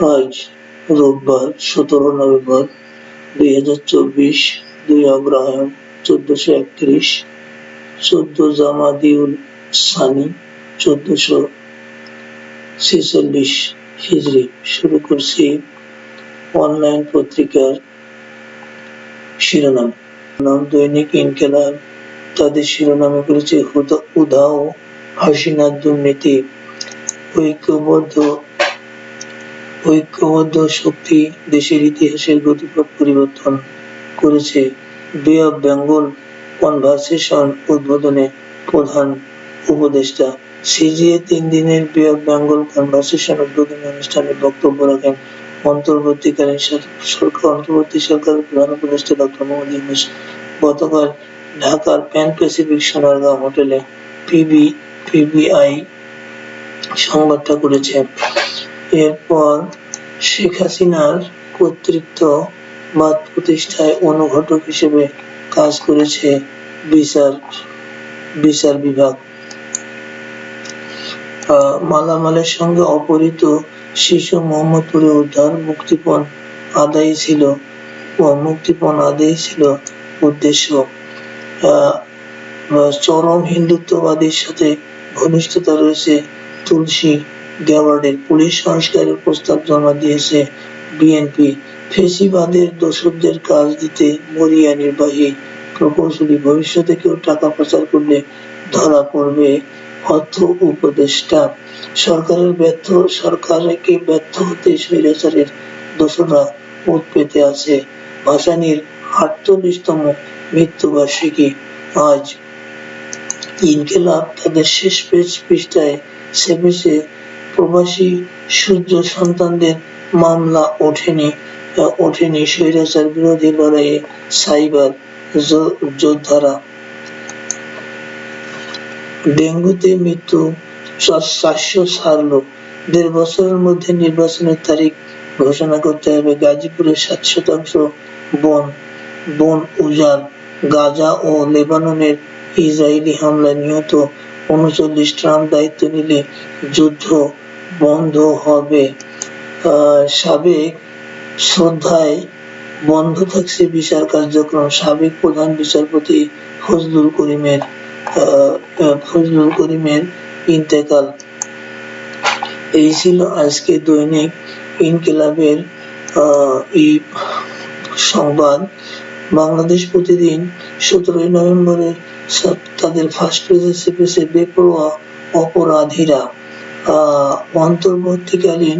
আজ রোববার সতেরো নভেম্বর দুই হাজার চব্বিশ, দুই অগ্রহায়ণ চোদ্দশো একত্রিশ, চোদ্দ জামাদিউল সানি চোদ্দশো ছেচল্লিশ হিজরি শুরু করছি অনলাইন পত্রিকার শিরোনাম। নাম দৈনিক ইনকেলাব। তাদের শিরোনামে করেছে হুদা- উধাও হাসিনার দুর্নীতি। ঐক্যবদ্ধ ঐক্যবদ্ধ শক্তি দেশের ইতিহাসের গতিপথ পরিবর্তন করেছে। বে অফ বেঙ্গল কনভারসেশন উদ্বোধনে প্রধান উপদেষ্টা সিজিএ তিন দিনের বে অফ বেঙ্গল কনভারসেশন উদ্বোধনী অনুষ্ঠানে বক্তব্য রাখেন অন্তর্বর্তীকালীন সর- সরকার, অন্তর্বর্তী সরকারের প্রধান উপদেষ্টা ডক্টর মোহাম্মদ ইউনূস। গতকাল ঢাকার প্যান প্যাসিফিক সোনারগাঁও হোটেলে পিবি, পিবিআই সংবাদটা করেছে এরপর শেখ হাসিনার কর্তৃত্ববাদ প্রতিষ্ঠায় অনুঘটক হিসেবে কাজ করেছে বিচার বিচার বিভাগ। মালামালের সঙ্গে অপহৃত শিশু মোহাম্মদপুরে উদ্ধার মুক্তিপণ আদায় ছিল মুক্তিপণ আদায় ছিল উদ্দেশ্য। চরম হিন্দুত্ববাদীর সাথে ঘনিষ্ঠতা রয়েছে তুলসী গ্যাওয়ার্ডের পুলিশ সংস্কারের প্রস্তাব জমা দিয়েছে বিএনপি। ফেসিবাদের দোষকদের কাজ দিতে মরিয়া নির্বাহী প্রকৌশলী ভবিষ্যতে কেউ টাকা পাচার করলে ধরা পড়বে অর্থ উপদেষ্টা। সরকারের ব্যর্থ, সরকারকে ব্যর্থ হতে স্বৈরাচারের দোষরা উৎ পেতে আছে। ভাসানির আটচল্লিশতম মৃত্যুবার্ষিকী আজ। ইনকেলাব তাদের শেষ পেজ পৃষ্ঠায় ছেপেছে প্রবাসী সূর্য সন্তানদের মামলা ওঠেনি ওঠেনি স্বৈরাচার বিরোধী লড়াইয়ে সাইবার যোদ্ধারা। ডেঙ্গুতে মৃত্যু চার- চারশো ছাড়লো দেড় বছরের মধ্যে নির্বাচনের তারিখ ঘোষণা করতে হবে গাজীপুরের সাত শতাংশ বন বন উজাড়। গাজা ও লেবাননের ইসরায়েলি হামলায় নিহত উনচল্লিশ ট্রাম্প দায়িত্ব নিলে যুদ্ধ বন্ধ হবে। সাবেক শ্রদ্ধায় বন্ধ থাকছে বিচার কার্যক্রম। সাবেক প্রধান বিচারপতি ফজলুল করিমের ফজলুল করিমের ইন্তেকাল। এই ছিল আজকে দৈনিক ইনকিলাবের এই সংবাদ। বাংলাদেশ প্রতিদিন সতেরোই নভেম্বরে সব তাদের ফার্স্ট পেজে চেপেছে বেপরোয়া অপরাধীরা। অন্তর্বর্তীকালীন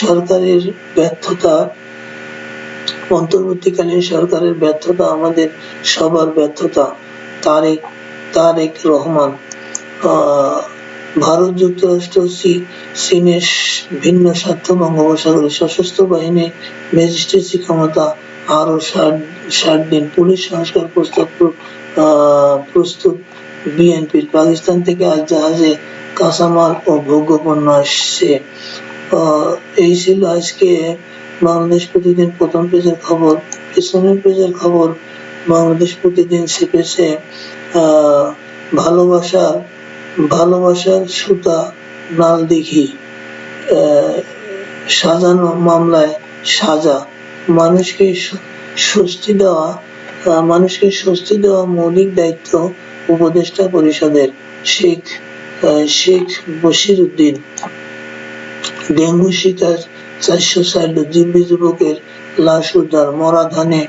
সরকারের ব্যর্থতা, অন্তর্বর্তীকালীন সরকারের ব্যর্থতা আমাদের সবার ব্যর্থতা, তারেক তারেক রহমান। ভারত যুক্তরাষ্ট্র চীনের ভিন্ন স্বার্থ বঙ্গোপসাগরে সশস্ত্র বাহিনীর ম্যাজিস্ট্রেসি ক্ষমতা আরও ষাট ষাট দিন। পুলিশ সংস্কার প্রস্তাব প্রস্তুত বিএনপির পাকিস্তান থেকে আজ জাহাজে কাঁচামাল ও ভোগ্যপণ্য আসছে। এই ছিল আজকে বাংলাদেশ প্রতিদিন প্রথম পেজের খবর। পেছনের পেজের খবর বাংলাদেশ প্রতিদিন আহ, ভালোবাসার ভালোবাসার সুতা নাল দেখি সাজানো মামলায় সাজা। মানুষকে স্বস্তি দেওয়া মানুষকে স্বস্তি দেওয়া মৌলিক দায়িত্ব উপদেষ্টা পরিষদের শেখ শেখ বশির উদ্দিন। ডেঙ্গু শিকার চারশো ষাট জিম্বি যুবকের লাশ উদ্ধার, মরা ধানে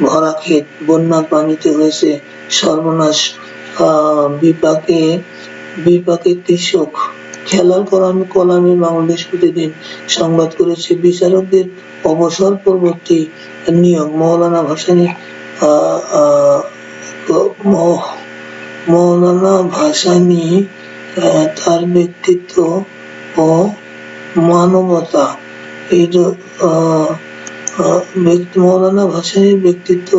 ভরা ক্ষেত বন্যার পানিতে হয়েছে সর্বনাশ। বিপাকে বিপাকে কৃষক খেলার কলামে কলামে বাংলাদেশ প্রতিদিন সংবাদ করেছে বিচারকদের অবসর পরবর্তী নিয়োগ মৌলানা ভাসানী মৌলানা ভাসানী তার ব্যক্তিত্ব ও মানবতা। এই মৌলানা ভাসানীর ব্যক্তিত্ব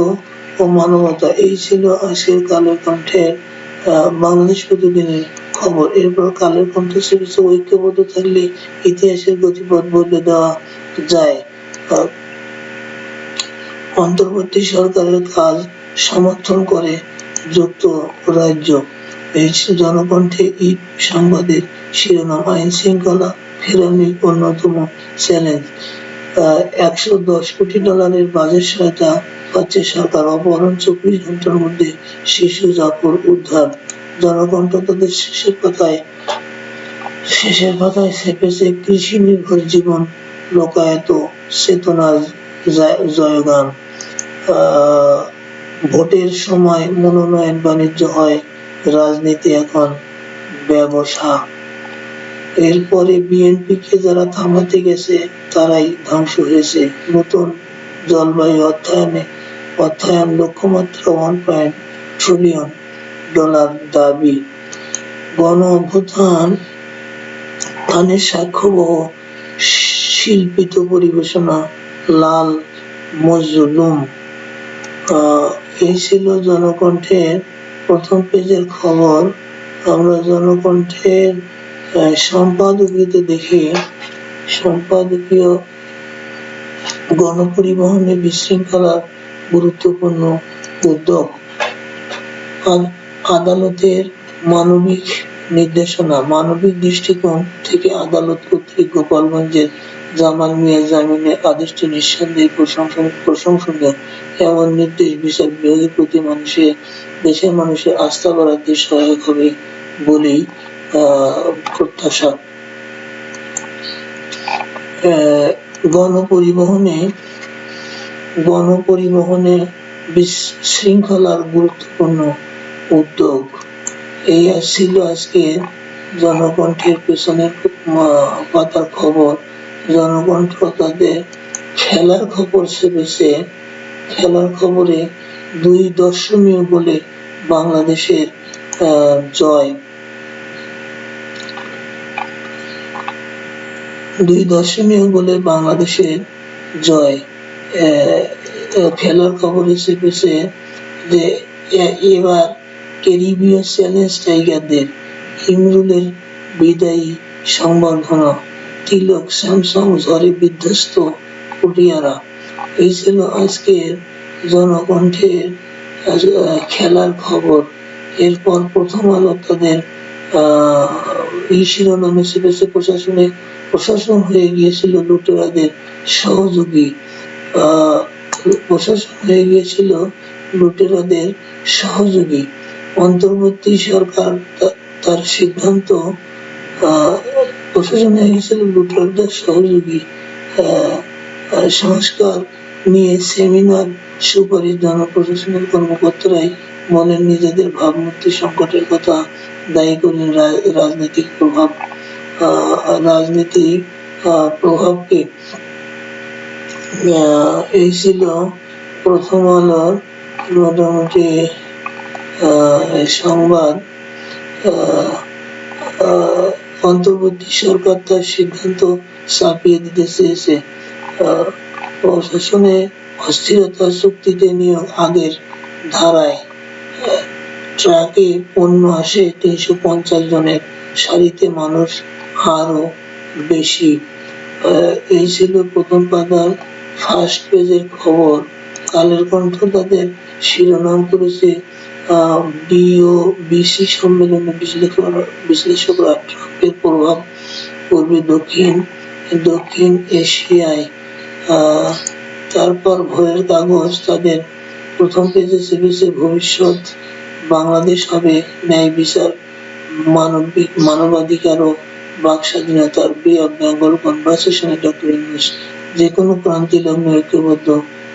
ও মানবতা, এই ছিল আজকের কালের কণ্ঠের বাংলাদেশ প্রতিদিনের খবর। এরপর কালের কণ্ঠ সিরিজ ঐক্যবদ্ধ থাকলে ইতিহাসের গতিপথ বদলে দেওয়া যায়। অন্তর্বর্তী সরকারের কাজ সমর্থন করে যুক্তরাজ্য এই জনকণ্ঠে ঈদ সংবাদের শিরোনাম। আইন শৃঙ্খলা ফেরানির অন্যতম চ্যালেঞ্জ। একশো দশ কোটি ডলারের বাজেট সহায়তা পাচ্ছে সরকার। অপহরণ চব্বিশ ঘণ্টার মধ্যে শিশু জাফর উদ্ধার। জনকণ্ঠ তাদের শেষের পাতায় শেষের পাতায় ছেপেছে কৃষি নির্ভর জীবন লোকায়ত চেতনার জয়গান। ভোটের সময় মনোনয়ন বাণিজ্য হয়, রাজনীতি এখন ব্যবসা। এরপরে বিএনপি কে যারা থামাতে গেছে, তারাই ধ্বংস হয়েছে। নতুন জলবায়ু অধ্যয়নে অধ্যয়ন লক্ষ্যমাত্রা ওয়ান পয়েন্ট ট্রিলিয়ন ডলার দাবি গণ অভ্যুত্থান ধানের সাক্ষ্যবহ শিল্পিত পরিবেশনা লাল মজলুম। এই ছিল জনকণ্ঠের প্রথম পেজের খবর। আমরা জনকণ্ঠের আহ, সম্পাদকীয়তে দেখি সম্পাদকীয় গণপরিবহনে বিশৃঙ্খলা গুরুত্বপূর্ণ উদ্যোগ। আদ- আদালতের মানবিক নির্দেশনা, মানবিক দৃষ্টিকোণ থেকে আদালত কর্তৃক গোপালগঞ্জের জামাল মিয়া জামিনের আদেশটি নিঃসন্দেহে প্রশংসনীয়। এমন নির্দেশ বিচার বিভাগের প্রতি মানুষের দেশের মানুষের আস্থা বাড়াতে সহায়ক হবে বলেই প্রত্যাশা। গণপরিবহনে গণপরিবহনে বিশৃঙ্খলার গুরুত্বপূর্ণ উদ্যোগ। এই ছিল আজকে জনকণ্ঠের পেছনের পাতার খবর। জনকণ্ঠ তাদের খেলার খবর ছেপেছে খেলার খবরে দুই দর্শনীয় বলে বাংলাদেশের জয়। দুই দর্শনীয় বলে বাংলাদেশের জয়। খেলার খবরে চেপেছে যে এবার ক্যারিবীয় চ্যালেঞ্জ টাইগারদের ইমরুলের বিদায়ী সংবর্ধনা তিলক স্যামসং ঝড়ে বিধ্বস্ত কুটিয়ারা। এই ছিল আজকের জনকণ্ঠের খেলার খবর। এরপর প্রথম আলো তাদের এই শিরোনামে চেপেছে প্রশাসনে প্রশাসন হয়ে গিয়েছিল লুটেরাদের সহযোগী। প্রশাসন হয়ে গিয়েছিল লুটেরাদের সহযোগী। অন্তর্বর্তী সরকার তার সিদ্ধান্ত প্রশাসন হয়ে সহযোগী সংস্কার নিয়ে সেমিনার সুপারিশ জনপ্রশাসনের কর্মকর্তারাই বলেন নিজেদের ভাবমূর্তি সংকটের কথা দায়ী করলেন রা- রাজনৈতিক প্রভাব রাজনীতিক প্রভাবকে। এই ছিল প্রথম আলোর, মোটামুটি সংবাদ অন্তর্বর্তী সরকার তার সিদ্ধান্ত চাপিয়ে দিতে চেয়েছে। প্রশাসনে অস্থিরতা চুক্তিতে নিয়োগ আগের ধারায়। ট্রাকে পণ্য আসে তিনশো পঞ্চাশ জনের সারিতে, মানুষ আরও বেশি। এই ছিল প্রথম পাতার ফার্স্ট পেজের খবর। কালের কণ্ঠ তাদের শিরোনাম করেছে বিও বিসি সম্মেলনে বিশ্লেষকরা ট্রাম্পের প্রভাব পড়বে দক্ষিণ দক্ষিণ এশিয়ায় তারপর কাগজ, তাদের প্রথম পেজে ভবিষ্যৎ, বাংলাদেশ হবে ন্যায় বিচার মানবিক মানবাধিকার ও বাক স্বাধীনতার বে অফ বেঙ্গল ডক্টর ইংলিশ যে কোনো ক্রান্তি লগ্নে ঐক্যবদ্ধ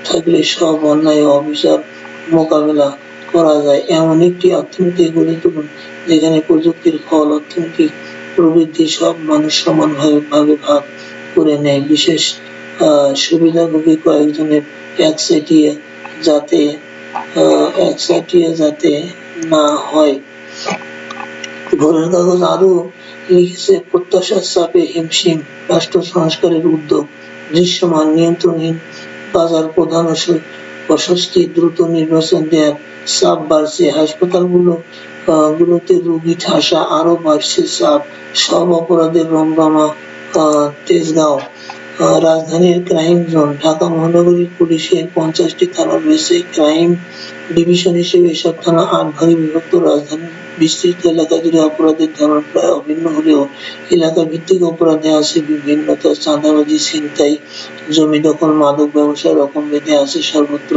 থাকলে সব অন্যায় অবিচার মোকাবেলা করা যায়। এমন একটি অর্থনীতি গড়ে তুলুন, যেখানে প্রযুক্তির ফল, অর্থনৈতিক প্রবৃদ্ধি সব মানুষ সমানভাবে ভাবে ভাগ করে নেয়। বিশেষ সুবিধাভোগী কয়েকজনের একচেটিয়া যাতে একচেটিয়া যাতে না হয়। ভোরের কাগজ আরও লিখেছে, প্রত্যাশার চাপে হিমশিম, রাষ্ট্র সংস্কারের উদ্যোগ, দৃশ্যমান, নিয়ন্ত্রণহীন, বাজার প্রধান অস্বস্তি, দ্রুত নির্বাচন দেওয়ার চাপ বাড়ছে। হাসপাতালগুলো গুলোতে রোগী ঠাসা, আরও বাড়ছে চাপ। সব অপরাধের রমরমা তেজগাঁও। রাজধানীর ক্রাইম জোন, ঢাকা মহানগরী পুলিশের পঞ্চাশটি থানা রয়েছে। ক্রাইম ডিভিশন হিসেবে এসব থানা আট ভাগে বিভক্ত। রাজধানীর বিস্তৃত এলাকা জুড়ে অপরাধের ধরন প্রায় অভিন্ন হলেও এলাকা ভিত্তিক অপরাধে আছে বিভিন্নতা চাঁদাবাজি, ছিনতাই, জমি দখল, মাদক ব্যবসা, রকম ভেদে আছে সর্বত্র।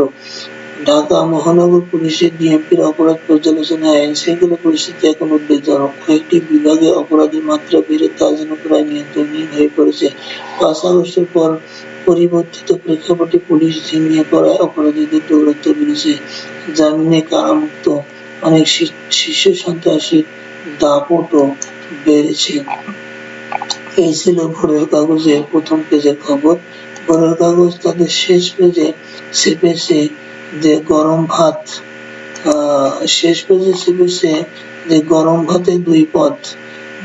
ঢাকা মহানগর পুলিশের ডিএমপির অপরাধ পর্যালোচনায় আইন শৃঙ্খলা পরিস্থিতি এখন উদ্বেগজনক। কয়েকটি বিভাগে অপরাধের মাত্রা বেড়ে তা যেন প্রায় নিয়ন্ত্রণহীন হয়ে পড়েছে। পাঁচ আগস্টের পর পরিবর্তিত প্রেক্ষাপটে পুলিশ ঝিমিয়ে পড়ায় অপরাধীদের দৌরত্ব বেড়েছে জামিনে কারামুক্ত অনেক শিশু সন্ত্রাসীর দাপটও বেড়েছে। এই ছিল ভোরের কাগজের প্রথম পেজের খবর। ভোরের কাগজ তাদের শেষ পেজে চেপেছে যে গরম ভাত। শেষ পেজে চেপেছে যে গরম ভাতে দুই পদ।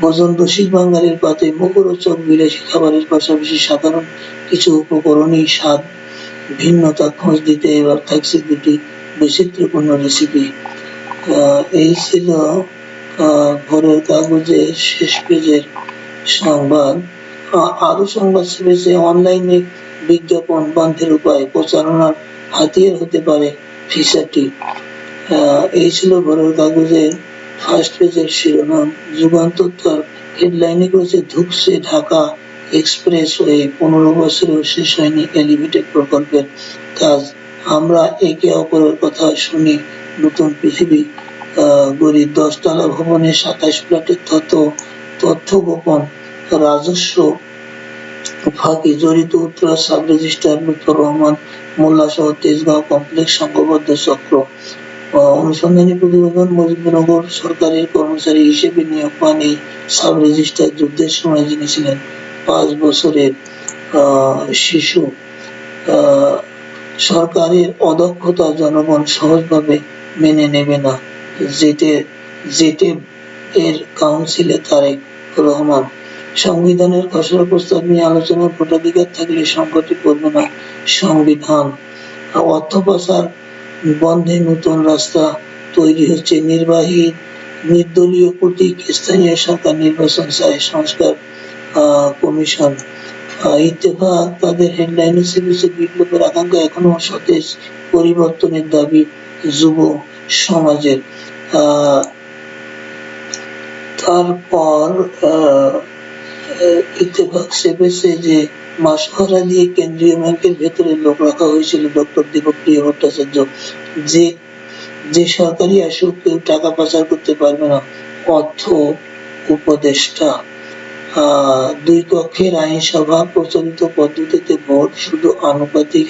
ভোজন রসিক বাঙালির পাতে মুখরোচক বিলাসী খাবারের পাশাপাশি সাধারণ কিছু উপকরণই স্বাদ ভিন্নতা খোঁজ দিতে এবার থাকছে দুটি বৈচিত্র্যপূর্ণ রেসিপি এই ছিল ভোরের কাগজের শেষ পেজের সংবাদ। আরও সংবাদ ছেপেছে অনলাইনে বিজ্ঞাপন বন্ধের উপায় প্রচারণার হাতিয়ার হতে পারে ফিচারটি এই ছিল ভোরের কাগজের ফার্স্ট পেজের শিরোনাম। যুগান্তর তার হেডলাইনে করেছে ধুকছে ঢাকা এক্সপ্রেস ওয়ে পনেরো বছরেও শেষ হয়নি এলিভেটেড প্রকল্পের কাজ। আমরা একে অপরের কথা শুনি। নতুন পৃথিবী গড়ি দশতলা ভবনে সাতাশ ফ্ল্যাটের তথ্য তথ্য গোপন, রাজস্ব ফাঁকি জড়িত উত্তরা সাব রেজিস্ট্রার লুৎফর রহমান মোল্লা সহ তেজগাঁও কমপ্লেক্স সংঘবদ্ধ চক্র। অনুসন্ধানী প্রতিবেদন মুজিবনগর সরকারের কর্মচারী হিসেবে নিয়োগ পান এই সাব রেজিস্ট্রার যুদ্ধের সময় যিনি ছিলেন পাঁচ বছরের শিশু। সরকারের অদক্ষতা জনগণ সহজভাবে মেনে নেবে না। জেটে জেটে এর কাউন্সিলে তারেক রহমান। সংবিধানের খসড়া প্রস্তাব নিয়ে আলোচনার ভোটাধিকার থাকলে সংকটে পড়বে না সংবিধান। অর্থ পাচার বন্ধে নতুন রাস্তা তৈরি হচ্ছে। নির্বাহী, নির্দলীয় প্রতীক স্থানীয় সরকার নির্বাচন চায় সংস্কার কমিশন। ইত্তেফাক, তাদের হেডলাইনে চেপেছে বিপ্লবের আকাঙ্ক্ষা এখনও সতেজ পরিবর্তনের দাবি। যুব সমাজের তারপর যে দিয়ে কেন্দ্রীয় ব্যাংকের ভেতরে লোক রাখা হয়েছিল ডক্টর দীপপ্রিয় ভট্টাচার্য। যে যে সরকারি আসুক, কেউ টাকা পাচার করতে পারবে না। অর্থ উপদেষ্টা দুই কক্ষের আইনসভা প্রচলিত পদ্ধতিতে ভোট শুধু আনুপাতিক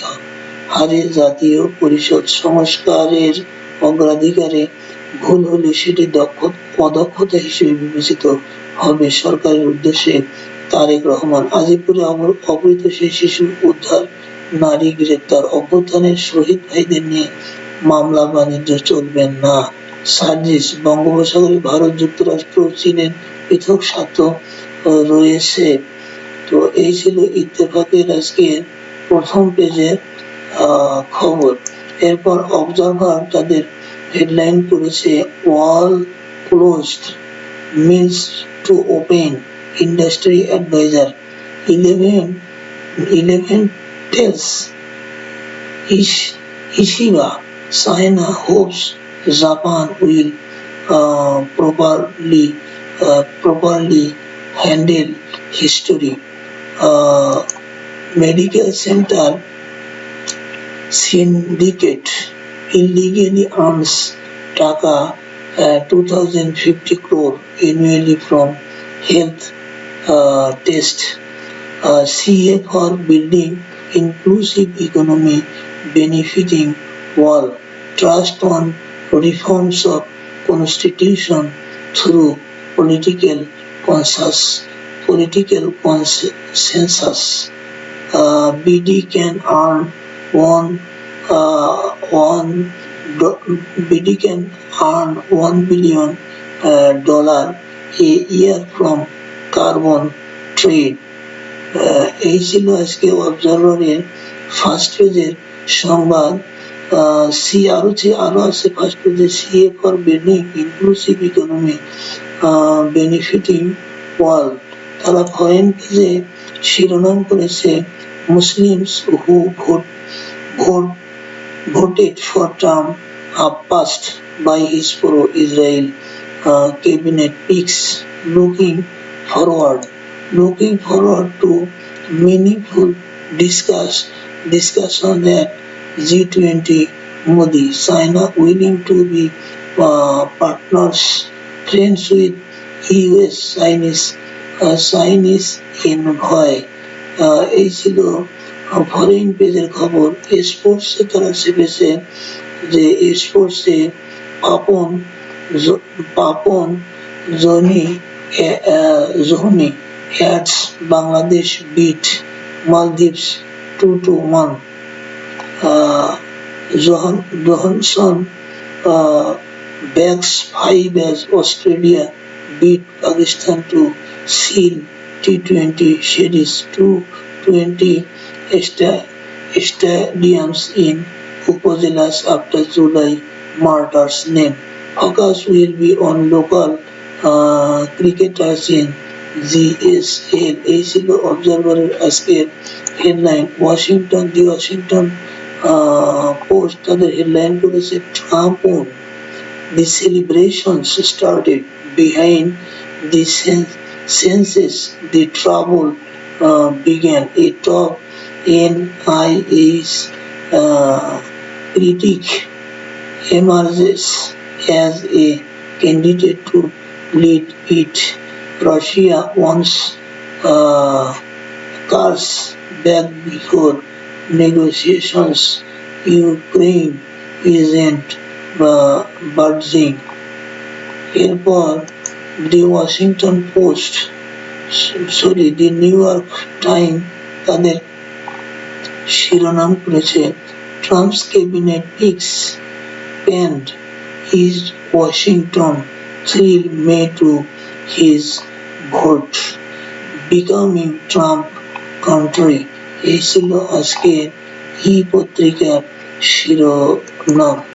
হারে জাতীয় পরিষদ সংস্কারের অগ্রাধিকারে ভুল হলে সেটি দক্ষ, অদক্ষতা হিসেবে বিবেচিত হবে সরকারের উদ্দেশ্যে। তারেক রহমান আজিপুরে অব- অপহৃত সেই শিশু উদ্ধার, নারী গ্রেপ্তার, অভ্যুত্থানের শহীদ ভাইদের নিয়ে মামলা বাণিজ্য চলবে না। সার্জিস, বঙ্গোপসাগরে ভারত, যুক্তরাষ্ট্র চীনের পৃথক স্বার্থ রয়েছে। তো এই ছিল ইত্তেফাকের আজকের প্রথম পেজের খবর এরপর অবজারভার তাদের হেডলাইন করেছে wall closed means to open industry adviser eleven eleven tells Ish- Ishiba, China hopes Japan will uh, properly uh, properly handle history. Syndicate illegally earns taka uh, 2050 crore annually from health uh, test. Uh, CA for building inclusive economy benefiting all trust on reforms of constitution through political consensus political consensus. Uh, BD can earn one uh, one BD can earn one billion uh, dollar a year from carbon trade. Ah, এই ছিল আজকে অবজারভারের first পেজের সংবাদ। C আরও আছে আরও আছে first পেজে CA for building inclusive economy benefiting Wall তারা ফরেন পেজে শিরোনাম করেছে Muslims who vote voted for Trump are passed by his pro-Israel cabinet picks looking forward looking forward to meaningful discuss discussion at G20 Modi China willing to be uh, partners friends with US Chinese uh, Chinese in ভয় আহ, এই ছিল foreign পেজের খবর স্পোর্টসে তারা চেপেছে যে স্পোর্টসে পাপন পাপন জনি জোহনি ads Bangladesh beat Maldives two to one. Johan Johansson uh, backs five as Australia beat Pakistan to seal T20 series 220 sta- stadiums in Upazilas after July martyrs name. Focus will be on local uh, cricketers in GSL এই ছিল অবজারভারের আজকের headline Washington the Washington Post তাদের headline করেছে Trump The celebrations started behind the cen- census. The trouble uh, began. A top NIS uh, critic emerges as a candidate to lead it. Russia wants uh, cars back before negotiations. Ukraine isn't uh, budging. এরপর the Washington Post sorry the New York Time তাদের শিরোনাম করেছে Trump's cabinet picks pan his Washington, thrill may to his vote. Becoming Trump country, এই ছিল আজকে ই পত্রিকার শিরোনাম।